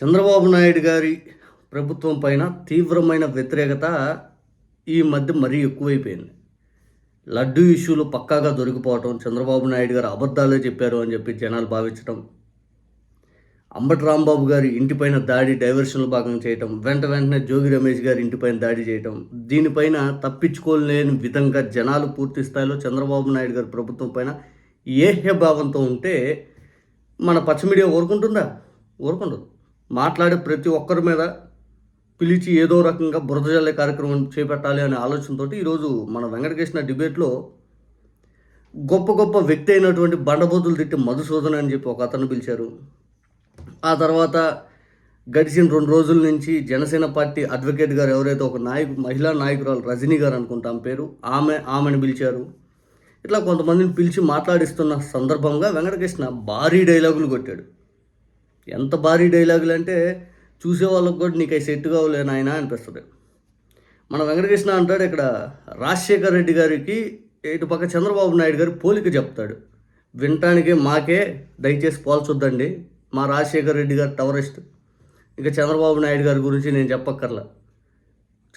చంద్రబాబు నాయుడు గారి ప్రభుత్వం పైన తీవ్రమైన వ్యతిరేకత ఈ మధ్య మరీ ఎక్కువైపోయింది. లడ్డు ఇష్యూలు పక్కాగా దొరికిపోవటం చంద్రబాబు నాయుడు గారు అబద్ధాలే చెప్పారు అని చెప్పి జనాలు భావించడం అంబటి రాంబాబు గారి ఇంటిపైన దాడి డైవర్షన్లు భాగం చేయటం వెంట వెంటనే జోగి రమేష్ గారి ఇంటిపైన దాడి చేయటం దీనిపైన తప్పించుకోలేని విధంగా జనాలు పూర్తి స్థాయిలో చంద్రబాబు నాయుడు గారి ప్రభుత్వం పైన ఏహ్య భావంతో ఉంటే మన పచ్చ మీడియా ఊరుకుంటుందా? ఊరుకుండదు. మాట్లాడే ప్రతి ఒక్కరి మీద పిలిచి ఏదో రకంగా బురద జల్లే కార్యక్రమం చేపట్టాలి అనే ఆలోచనతో ఈరోజు మన వెంకటకృష్ణ డిబేట్లో గొప్ప గొప్ప వ్యక్తి అయినటువంటి బండబోతులు తిట్టి మధుసూదన్ అని చెప్పి ఒక అతను పిలిచారు. ఆ తర్వాత గడిచిన రెండు రోజుల నుంచి జనసేన పార్టీ అడ్వకేట్ గారు ఎవరైతే ఒక నాయకు మహిళా నాయకురాలు రజనీ గారు అనుకుంటాం పేరు ఆమె ఆమెను పిలిచారు. ఇట్లా కొంతమందిని పిలిచి మాట్లాడిస్తున్న సందర్భంగా వెంకటకృష్ణ భారీ డైలాగులు కొట్టాడు. ఎంత భారీ డైలాగులు అంటే చూసే వాళ్ళకి కూడా నీకు అవి సెట్ కావలే నాయన అనిపిస్తుంది. మన వెంకటకృష్ణ అంటాడు ఇక్కడ రాజశేఖర్ రెడ్డి గారికి ఇటు పక్క చంద్రబాబు నాయుడు గారి పోలిక చెప్తాడు. వినటానికి మాకే దయచేసి పోల్చొద్దండి మా రాజశేఖర్ రెడ్డి గారు టవరిస్ట్. ఇంకా చంద్రబాబు నాయుడు గారి గురించి నేను చెప్పక్కర్లా.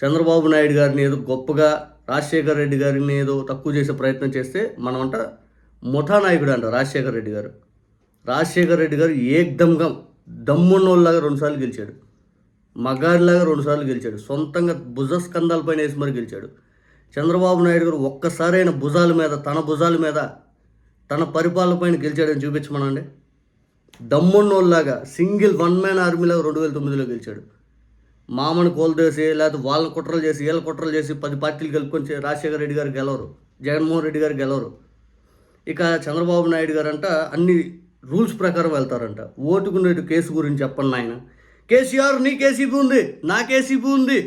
చంద్రబాబు నాయుడు గారిని ఏదో గొప్పగా రాజశేఖర్ రెడ్డి గారిని ఏదో తక్కువ చేసే ప్రయత్నం చేస్తే మనమంట ముఠా నాయకుడు అంట రాజశేఖర్ రెడ్డి గారు. రాజశేఖర్ రెడ్డి గారు ఏకదమ్గా దమ్మున్నోళ్ళలాగా రెండుసార్లు గెలిచాడు. మగాడిలాగా రెండుసార్లు గెలిచాడు. సొంతంగా భుజస్కంధాలపైన వేసి మరి గెలిచాడు. చంద్రబాబు నాయుడు గారు ఒక్కసారైన భుజాల మీద తన భుజాల మీద తన పరిపాలన పైన గెలిచాడని చూపించమనండి. దమ్మున్నోళ్ళలాగా సింగిల్ వన్ మ్యాన్ ఆర్మీలాగా రెండు వేల తొమ్మిదిలో గెలిచాడు. మామను కోల్దేసి లేకపోతే వాళ్ళ కుట్రలు చేసి వీళ్ళ కుట్రలు చేసి పది పార్టీలు కలుపుకొని రాజశేఖర్ రాజశేఖర రెడ్డి గారు గెలవరు. జగన్మోహన్ రెడ్డి గారు గెలవరు. ఇక చంద్రబాబు నాయుడు గారు అంట అన్ని రూల్స్ ప్రకారం వెళ్తారంట. ఓటుకునేటు కేసు గురించి చెప్పండి ఆయన కేసీఆర్ నీ కేసీబీ ఉంది నా కేసీబీ ఉంది.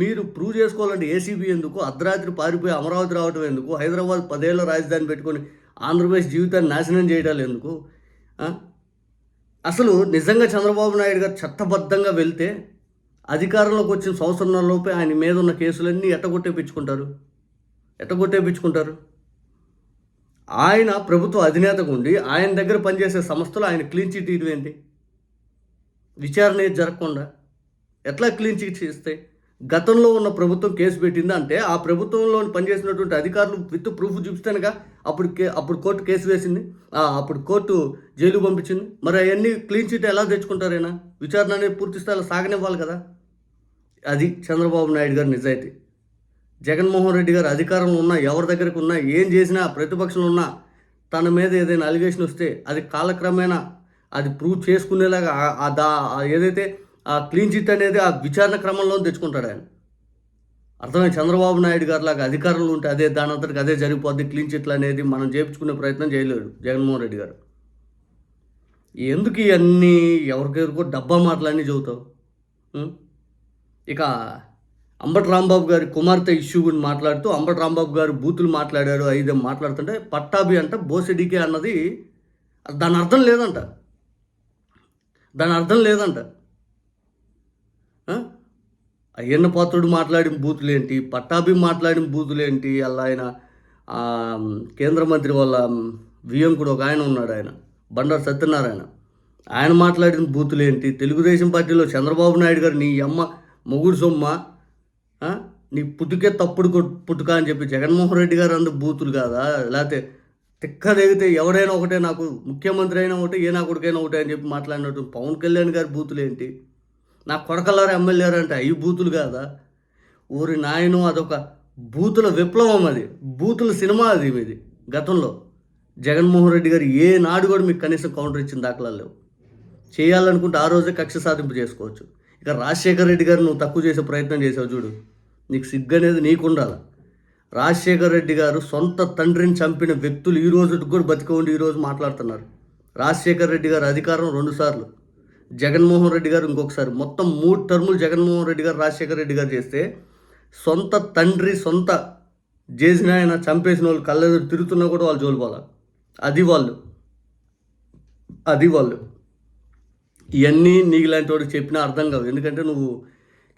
మీరు ప్రూవ్ చేసుకోవాలంటే ఏసీబీ ఎందుకు? అర్ధరాత్రి పారిపోయి అమరావతి రావటం ఎందుకు? హైదరాబాద్ పదేళ్ళ రాజధాని పెట్టుకొని ఆంధ్రప్రదేశ్ జీవితాన్ని నాశనం చేయడాలు ఎందుకు? అసలు నిజంగా చంద్రబాబు నాయుడు గారు చట్టబద్ధంగా వెళ్తే అధికారంలోకి వచ్చిన సంవత్సరంలోపే ఆయన మీద ఉన్న కేసులన్నీ ఎట్టగొట్టేపించుకుంటారు? ఎట్టగొట్టేపించుకుంటారు? ఆయన ప్రభుత్వ అధినేతగా ఉండి ఆయన దగ్గర పనిచేసే సంస్థలు ఆయన క్లీన్ చిట్ ఇవ్వడం విచారణ ఏది జరగకుండా ఎట్లా క్లీన్ చిట్ చేస్తే గతంలో ఉన్న ప్రభుత్వం కేసు పెట్టింది అంటే ఆ ప్రభుత్వంలో పనిచేసినటువంటి అధికారులు విత్ ప్రూఫ్ చూపిస్తేనగా అప్పుడు కే అప్పుడు కోర్టు కేసు వేసింది. అప్పుడు కోర్టు జైలు పంపించింది. మరి అవన్నీ క్లీన్ చిట్ ఎలా తెచ్చుకుంటారైనా విచారణ అనేది పూర్తి స్థాయిలో సాగనివ్వాలి కదా? అది చంద్రబాబు నాయుడు గారి నిజాయితీ. జగన్మోహన్ రెడ్డి గారు అధికారంలో ఉన్నా ఎవరి దగ్గరకు ఉన్నా ఏం చేసినా ప్రతిపక్షంలో ఉన్నా తన మీద ఏదైనా అలిగేషన్ వస్తే అది కాలక్రమేణా అది ప్రూవ్ చేసుకునేలాగా దా ఏదైతే ఆ క్లీన్ చిట్ అనేది ఆ విచారణ క్రమంలో తెచ్చుకుంటాడు ఆయన. అర్థమైన చంద్రబాబు నాయుడు గారు లాగా అధికారంలో ఉంటే అదే దాని అంతటికి అదే జరిగిపోద్ది. క్లీన్ చిట్లు అనేది మనం చేయించుకునే ప్రయత్నం చేయలేడు జగన్మోహన్ రెడ్డి గారు. ఎందుకు ఇవన్నీ? ఎవరికెవరికో డబ్బా మాటలన్నీ చెబుతావు? ఇక అంబటి రాంబాబు గారి కుమార్తె ఇష్యూ గురించి మాట్లాడుతూ అంబటి రాంబాబు గారు బూతులు మాట్లాడారు ఐదేం మాట్లాడుతుంటే పట్టాభి అంట బోసెడికే అన్నది దాని అర్థం లేదంట. దాని అర్థం లేదంట. అయ్యన్న పాత్రుడు మాట్లాడిన బూతులేంటి? పట్టాభి మాట్లాడిన బూతులేంటి? అలా ఆయన కేంద్ర మంత్రి వాళ్ళ వియంకుడు ఒక ఆయన ఉన్నాడు ఆయన బండారు సత్యనారాయణ. ఆయన మాట్లాడిన బూతులేంటి? తెలుగుదేశం పార్టీలో చంద్రబాబు నాయుడు గారు నీ అమ్మ మొగుడు సొమ్మ నీ పుట్టుకే తప్పుడు పుట్టుక అని చెప్పి జగన్మోహన్ రెడ్డి గారు అందు బూతులు కాదా? లేకపోతే తిక్క దిగితే ఎవరైనా ఒకటే నాకు ముఖ్యమంత్రి అయినా ఒకటే ఏ నా కొడుకైనా ఒకటే అని చెప్పి మాట్లాడినట్టు పవన్ కళ్యాణ్ గారి బూతులు ఏంటి? నా కొడకల్లారు ఎమ్మెల్యే అంటే అవి బూతులు కాదా? ఊరి నాయను అదొక బూతుల విప్లవం అది బూతుల సినిమా అది మీది గతంలో. జగన్మోహన్ రెడ్డి గారు ఏ నాడు కూడా మీకు కనీసం కౌంటర్ ఇచ్చిన దాఖలాలు లేవు. చేయాలనుకుంటే ఆ రోజే కక్ష సాధింపు చేసుకోవచ్చు. ఇక రాజశేఖర్ రెడ్డి గారు నువ్వు తక్కువ చేసే ప్రయత్నం చేసావు చూడు. నీకు సిగ్గు అనేది నీకు ఉండాలి రాజశేఖర్ రెడ్డి గారు సొంత తండ్రిని చంపిన వ్యక్తులు ఈ రోజు కూడా బతిక ఉండి ఈరోజు మాట్లాడుతున్నారు. రాజశేఖర్ రెడ్డి గారు అధికారం రెండుసార్లు జగన్మోహన్ రెడ్డి గారు ఇంకొకసారి. మొత్తం మూడు టర్ములు జగన్మోహన్ రెడ్డి గారు రాజశేఖర్ రెడ్డి గారు చేస్తే సొంత తండ్రి సొంత చేసిన ఆయన చంపేసిన వాళ్ళు కళ్ళెదురు తిరుగుతున్నా కూడా వాళ్ళు జోలిపోవాలి అది వాళ్ళు. అది వాళ్ళు. ఇవన్నీ నీకు లాంటి వాడికి చెప్పినా అర్థం కాదు ఎందుకంటే నువ్వు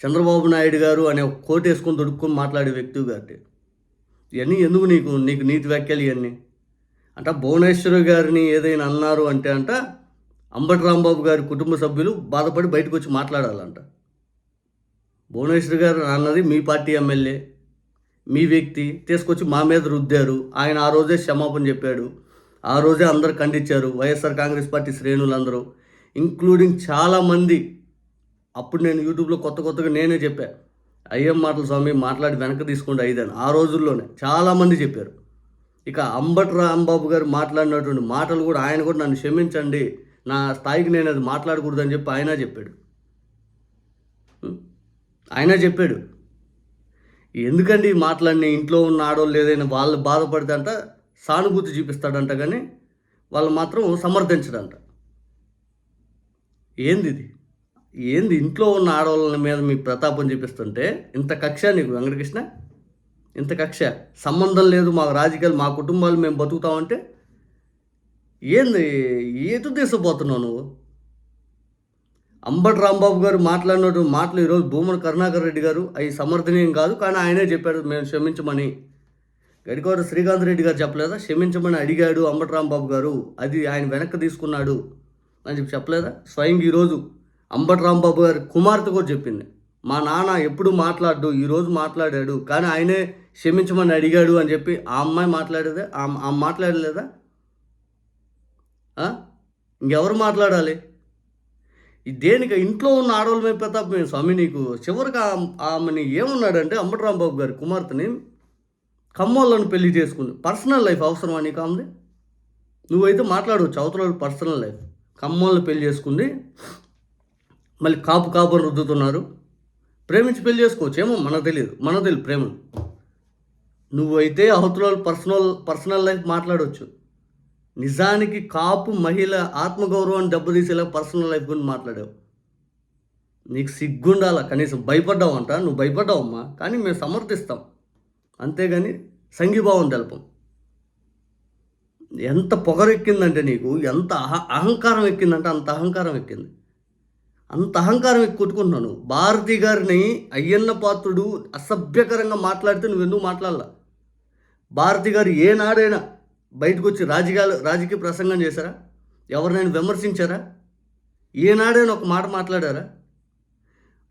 చంద్రబాబు నాయుడు గారు అనే ఒక కోట్ వేసుకొని దొడుక్కొని మాట్లాడే వ్యక్తి కాబట్టి ఇవన్నీ ఎందుకు నీకు నీకు నీతి వ్యాఖ్యలు ఇవన్నీ? అంటే భువనేశ్వరి గారిని ఏదైనా అన్నారు అంటే అంట అంబటి రాంబాబు గారి కుటుంబ సభ్యులు బాధపడి బయటకు వచ్చి మాట్లాడాలంట. భువనేశ్వర్ గారు అన్నది మీ పార్టీ ఎమ్మెల్యే మీ వ్యక్తి తీసుకొచ్చి మా మీద రుద్దారు. ఆయన ఆ రోజే క్షమాపణ చెప్పాడు. ఆ రోజే అందరు ఖండించారు. వైఎస్ఆర్ కాంగ్రెస్ పార్టీ శ్రేణులందరూ ఇంక్లూడింగ్ చాలామంది అప్పుడు నేను యూట్యూబ్లో కొత్త కొత్తగా నేనే చెప్పా. అయ్యం మాటల స్వామి మాట్లాడి వెనక్కి తీసుకోండి ఐదని ఆ రోజుల్లోనే చాలామంది చెప్పారు. ఇక అంబటి రాంబాబు గారు మాట్లాడినటువంటి మాటలు కూడా ఆయన కూడా నన్ను క్షమించండి. నా స్థాయికి నేను అది మాట్లాడకూడదని చెప్పి ఆయన చెప్పాడు. ఆయన చెప్పాడు. ఎందుకండి మాట్లాడిన మాటలన్నీ? ఇంట్లో ఉన్న ఆడవాళ్ళు ఏదైనా వాళ్ళు బాధపడితే అంట సానుభూతి చూపిస్తాడంట కానీ వాళ్ళు మాత్రం సమర్థించడంట. ఏంది ఇది? ఏంది ఇంట్లో ఉన్న ఆడవాళ్ళ మీద మీ ప్రతాపం చూపిస్తుంటే ఇంత కక్ష నీకు వెంకటకృష్ణ? ఇంత కక్ష? సంబంధం లేదు మాకు రాజకీయాలు మా కుటుంబాలు మేము బతుకుతామంటే? ఏంది ఏటు తీసుకుపోతున్నావు నువ్వు? అంబటి రాంబాబు గారు మాట్లాడినట్టు మాటలు ఈరోజు భూమన కరుణాకర్ రెడ్డి గారు అవి సమర్థనీయం కాదు కానీ ఆయనే చెప్పాడు మేము క్షమించమని. గడికోట శ్రీకాంత్ రెడ్డి గారు చెప్పలేదా? క్షమించమని అడిగాడు అంబటి రాంబాబు గారు అది ఆయన వెనక్కి తీసుకున్నాడు. అని చెప్పి చెప్పలేదా? స్వయంగా ఈరోజు అంబటి రాంబాబు గారి కుమార్తె కూడా చెప్పింది. మా నాన్న ఎప్పుడు మాట్లాడు ఈరోజు మాట్లాడాడు కానీ ఆయనే క్షమించమని అడిగాడు అని చెప్పి ఆ అమ్మాయి మాట్లాడేదే? ఆ మాట్లాడలేదా? ఇంకెవరు మాట్లాడాలి? దేనికి ఇంట్లో ఉన్న ఆడవాళ్ళ మీద ప్రతాపం స్వామి నీకు? చివరికి ఆ- ఆమెని ఏమన్నాడంటే అంబటరాంబాబు గారి కుమార్తెని కమ్మోళ్ళను పెళ్ళి చేసుకుంది. పర్సనల్ లైఫ్ అవసరమా నీకు ఆమెది? నువ్వైతే మాట్లాడవచ్చు అవతల పర్సనల్ లైఫ్. కమ్మోళ్ళని పెళ్ళి చేసుకుంది. మళ్ళీ కాపు కాపు అని రుద్దుతున్నారు. ప్రేమించి పెళ్ళి చేసుకోవచ్చు. ఏమో మనకు తెలియదు. మనకు తెలియదు ప్రేమ. నువ్వైతే అవతల పర్సనల్ పర్సనల్ లైఫ్ మాట్లాడవచ్చు నిజానికి కాపు మహిళ ఆత్మగౌరవాన్ని దెబ్బతీసేలా పర్సనల్ లైఫ్ గురించి మాట్లాడావు. నీకు సిగ్గుండాల? కనీసం భయపడ్డావు అంట నువ్వు భయపడ్డావమ్మా. కానీ మేము సమర్థిస్తాం. అంతేగాని సంఘీభావం తెలపం. ఎంత పొగరెక్కిందంటే నీకు ఎంత అహ అహంకారం ఎక్కిందంటే అంత అహంకారం ఎక్కింది. అంత అహంకారం కొట్టుకుంటున్నాను. భారతి గారిని అయ్యన్న పాత్రుడు అసభ్యకరంగా మాట్లాడితే నువ్వు ఎందుకు మాట్లాడాల? భారతి గారు ఏనాడైనా బయటకు వచ్చి రాజకీయాలు రాజకీయ ప్రసంగం చేశారా? ఎవరినైనా విమర్శించారా? ఏనాడైనా ఒక మాట మాట్లాడారా?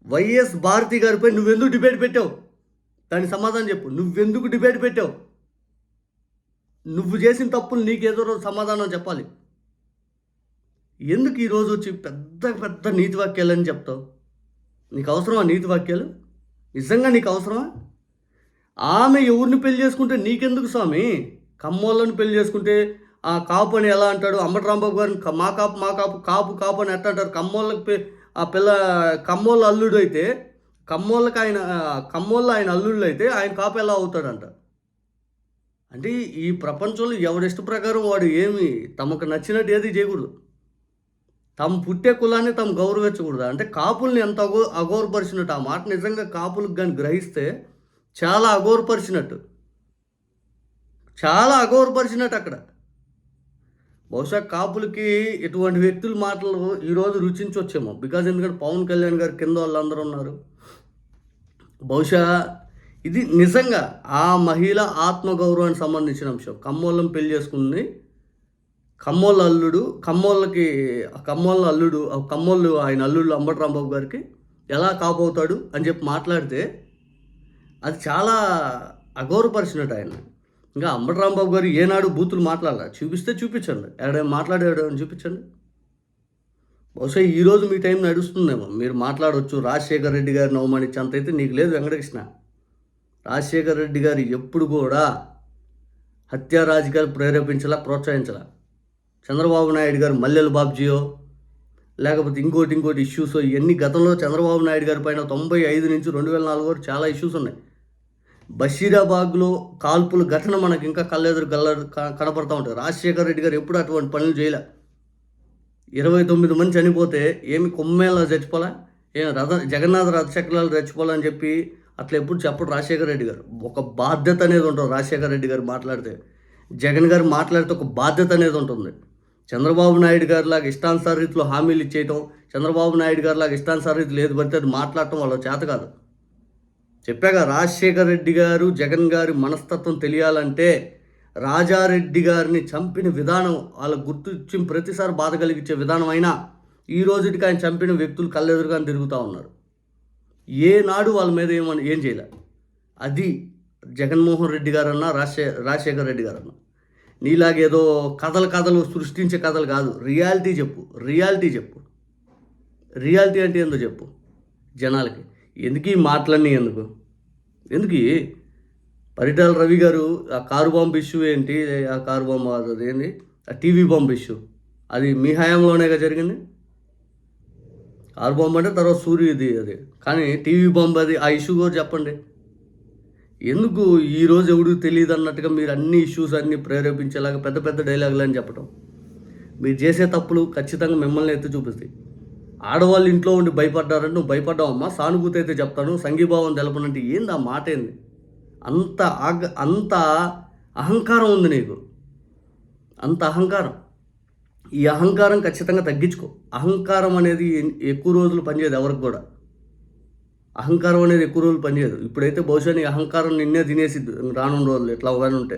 వైఎస్ భారతి గారిపై నువ్వెందుకు డిబేట్ పెట్టావు? దానికి సమాధానం చెప్పు. నువ్వెందుకు డిబేట్ పెట్టావు? నువ్వు చేసిన తప్పులు నీకేదో రోజు సమాధానం చెప్పాలి. ఎందుకు ఈరోజు వచ్చి పెద్ద పెద్ద నీతి వాక్యాలని చెప్తావు? నీకు అవసరమా నీతి వాక్యాలు నిజంగా నీకు అవసరమా? ఆమె ఎవరిని పెళ్ళి చేసుకుంటే నీకెందుకు స్వామి? కమ్మోళ్ళని పెళ్ళి చేసుకుంటే ఆ కాపు అని ఎలా అంటాడు? అంబటి రాంబాబు గారిని మా కాపు మా కాపు కాపు కాపు అని ఎట్లా అంటారు? కమ్మోళ్ళకి ఆ పిల్ల కమ్మోళ్ళ అల్లుడు అయితే కమ్మోళ్ళకి ఆయన కమ్మోళ్ళ ఆయన అల్లుళ్ళు అయితే ఆయన కాపు ఎలా అవుతాడంట? అంటే ఈ ప్రపంచంలో ఎవరిష్ట ప్రకారం వాడు ఏమి తమకు నచ్చినట్టు ఏది చేయకూడదు. తమ పుట్టే కులాన్ని తమ గౌరవించకూడదు. అంటే కాపుల్ని ఎంత అగో అగౌరపరిచినట్టు ఆ మాట నిజంగా కాపులకు కానీ గ్రహిస్తే చాలా అగౌరపరిచినట్టు చాలా అగౌరపరిచినట్టు అక్కడ. బహుశా కాపులకి ఇటువంటి వ్యక్తుల మాటలు ఈరోజు రుచించవచ్చేమో బికాజ్ ఎందుకంటే పవన్ కళ్యాణ్ గారు కింద వాళ్ళందరూ ఉన్నారు. బహుశా ఇది నిజంగా ఆ మహిళ ఆత్మగౌరవానికి సంబంధించిన అంశం. కమ్మోళ్ళం పెళ్ళి చేసుకుంది. కమ్మోళ్ళ అల్లుడు కమ్మోళ్ళకి ఆ కమ్మోళ్ళ అల్లుడు ఆ కమ్మోళ్ళు ఆయన అల్లుడు అంబటి రాంబాబు గారికి ఎలా కాపోతాడు అని చెప్పి మాట్లాడితే అది చాలా అగౌరవపరిచినట్టు ఆయన. ఇంకా అంబటి రాంబాబు గారు ఏనాడు బూతులు మాట్లాడాల. చూపిస్తే చూపించండి. ఎక్కడైనా మాట్లాడాడు అని చూపించండి. బహుశా ఈరోజు మీ టైం నడుస్తుందేమో. మీరు మాట్లాడవచ్చు రాజశేఖర్ రెడ్డి గారిని అవమానించి అంత అయితే నీకు లేదు వెంకటకృష్ణ. రాజశేఖర్ రెడ్డి గారు ఎప్పుడు కూడా హత్యా రాజకీయాలు ప్రేరేపించలా ప్రోత్సహించలా. చంద్రబాబు నాయుడు గారు మల్లెల బాబ్జీయో లేకపోతే ఇంకోటి ఇంకోటి ఇష్యూస్ ఇవన్నీ గతంలో చంద్రబాబు నాయుడు గారి పైన తొంభై ఐదు నుంచి రెండు వేల నాలుగు వరకు చాలా ఇష్యూస్ ఉన్నాయి. బషీరాబాగ్లో కాల్పుల ఘటన మనకి ఇంకా కళ్ళెదురు కళ్ళ క- కనపడతా ఉంటుంది. రాజశేఖర్ రెడ్డి గారు ఎప్పుడు అటువంటి పనులు చేయలే. ఇరవై తొమ్మిది మంది చనిపోతే ఏమి కొమ్మేలా చచ్చిపోలే? ఏం రథ జగన్నాథ రథచక్రాలు చచ్చిపోవాలని చెప్పి అట్లా ఎప్పుడు చెప్పడు రాజశేఖర రెడ్డి గారు. ఒక బాధ్యత అనేది ఉంటుంది రాజశేఖర రెడ్డి గారు మాట్లాడితే. జగన్ గారు మాట్లాడితే ఒక బాధ్యత అనేది ఉంటుంది. చంద్రబాబు నాయుడు గారి లాగా ఇష్టానుసార రీతిలో హామీలు ఇచ్చేయటం చంద్రబాబు నాయుడు గారి లాగా ఇష్టానుసార రీతిలో ఏది పడితే అది మాట్లాడటం వాళ్ళ చేత కాదు. చెప్పాక రాజశేఖర రెడ్డి గారు జగన్ గారి మనస్తత్వం తెలియాలంటే రాజారెడ్డి గారిని చంపిన విధానం వాళ్ళ గుర్తుచ్చి ప్రతిసారి బాధ కలిగించే విధానం అయినా ఈ రోజుటికి ఆయన చంపిన వ్యక్తులు కళ్ళెదురుగానే తిరుగుతూ ఉన్నారు. ఏనాడు వాళ్ళ మీద ఏమని ఏం చేయలే. అది జగన్మోహన్ రెడ్డి గారన్నా రాజశే రాజశేఖర్ రెడ్డి గారన్నా. నీలాగేదో కథలు కథలు సృష్టించే కథలు కాదు. రియాలిటీ చెప్పు. రియాలిటీ చెప్పు. రియాలిటీ అంటే ఏందో చెప్పు. జనాలకి. ఎందుకు ఈ మాటలన్నీ ఎందుకు? ఎందుకు? పరిటాల రవి గారు ఆ కారు బాంబు ఇష్యూ ఏంటి? ఆ కారు బాంబు అది ఏంటి ఆ టీవీ బాంబు ఇష్యూ. అది మీ హయాంలోనేగా జరిగింది? కారు బాంబు అంటే తర్వాత సూర్యుది అది. కానీ టీవీ బాంబు అది ఆ ఇష్యూ కూడా చెప్పండి. ఎందుకు ఈరోజు ఎవడికి తెలియదు అన్నట్టుగా మీరు అన్ని ఇష్యూస్ అన్ని ప్రేరేపించేలాగా పెద్ద పెద్ద డైలాగులు అని చెప్పడం మీరు చేసే తప్పులు ఖచ్చితంగా మిమ్మల్ని ఎత్తి చూపిస్తాయి. ఆడవాళ్ళు ఇంట్లో ఉండి భయపడ్డారంటే నువ్వు భయపడ్డావమ్మా సానుభూతి అయితే చెప్తాను సంఘీభావం తెలపనంటే ఏంది ఆ మాట ఏంది? అంత ఆగ అంత అహంకారం ఉంది నీకు. అంత అహంకారం. ఈ అహంకారం ఖచ్చితంగా తగ్గించుకో. అహంకారం అనేది ఎక్కువ రోజులు పనిచేయదు ఎవరికి కూడా. అహంకారం అనేది ఎక్కువ రోజులు పనిచేయదు. ఇప్పుడైతే బహుశా నీ అహంకారం నిన్నే తినేసిద్దు రానున్న రోజులు ఎట్లా కానీ ఉంటే.